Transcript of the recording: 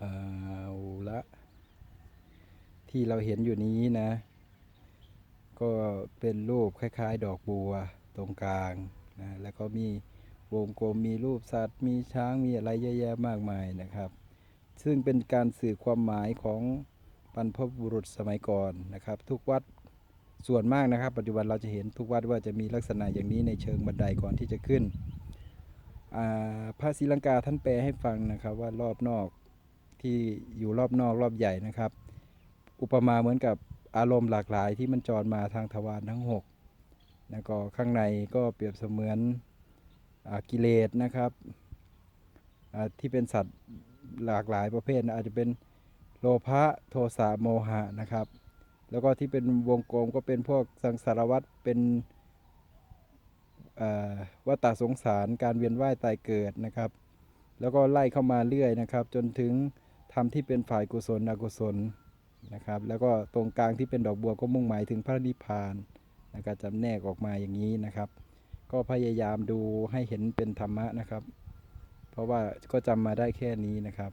เอาละที่เราเห็นอยู่นี้นะ ก็เป็นรูปคล้าย ๆ ดอกบัวตรงกลางนะแล้วก็มีวงกลมมีรูปสัตว์ มีช้างมีอะไรเยอะแยะมากมายนะครับ ซึ่งเป็นการสื่อความหมายของบรรพบุรุษสมัยก่อนนะครับ ทุกวัดส่วนมากนะครับ ปัจจุบันเราจะเห็นทุกวัดว่าจะมีลักษณะอย่างนี้ในเชิงบันไดก่อนที่จะขึ้นอ่าพระศรีลังกาท่านแปลให้ฟังนะครับว่ารอบนอก ที่อยู่รอบนอกรอบใหญ่นะครับ อุปมาเหมือนกับอารมณ์หลากหลายที่มันจรมาทางทวารทั้งหกแล้วก็ข้างในก็เปรียบเสมือนอกิเลสนะครับที่เป็นสัตว์หลากหลายประเภทนะอาจจะเป็นโลภะโทสะโมหะนะครับ แล้วก็ที่เป็นวงกลมก็เป็นพวกสังสารวัตรเป็นอ่าวัฏฏะสงสารการเวียนว่ายตายเกิดนะครับ แล้วก็ไล่เข้ามาเรื่อยนะครับ จนถึง ทำที่เป็นฝ่ายกุศลอกุศลนะครับ แล้วก็ตรงกลางที่เป็นดอกบัวก็มุ่งหมายถึงพระนิพพานนะครับจำแนกออกมาอย่างนี้นะครับ ก็พยายามดูให้เห็นเป็นธรรมะนะครับ เพราะว่าก็จำมาได้แค่นี้นะครับ